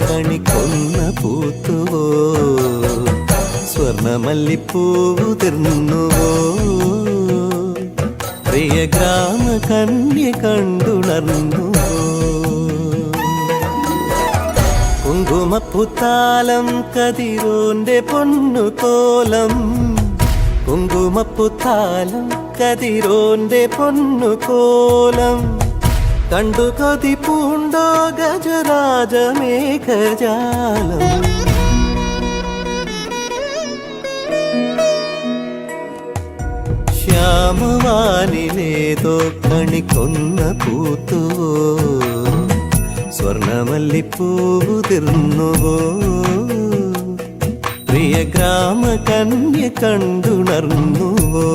കണി കൊന്ന പൂത്തുവോ? സ്വർണമല്ലിപ്പൂവ് തിർന്നുവോ പ്രിയ ഗ്രാമ കണ്ണി കണ്ടുണർന്നു കുങ്കുമപ്പുത്താലം കതിരോന്റെ പൊണ്ണു കോലം കുങ്കുമപ്പുത്താലം കതിരോന്റെ പൊണ്ണു കോലം കണ്ടു കതി പൂണ്ടോ ഗജരാജമേഘജാലം ശ്യാമവാനിലേതോ കണിക്കൊന്ന പൂത്തുവോ? സ്വർണമല്ലിപ്പൂതിർന്നുവോ പ്രിയ ഗ്രാമ കന്യ കണ്ടുണർന്നുവോ?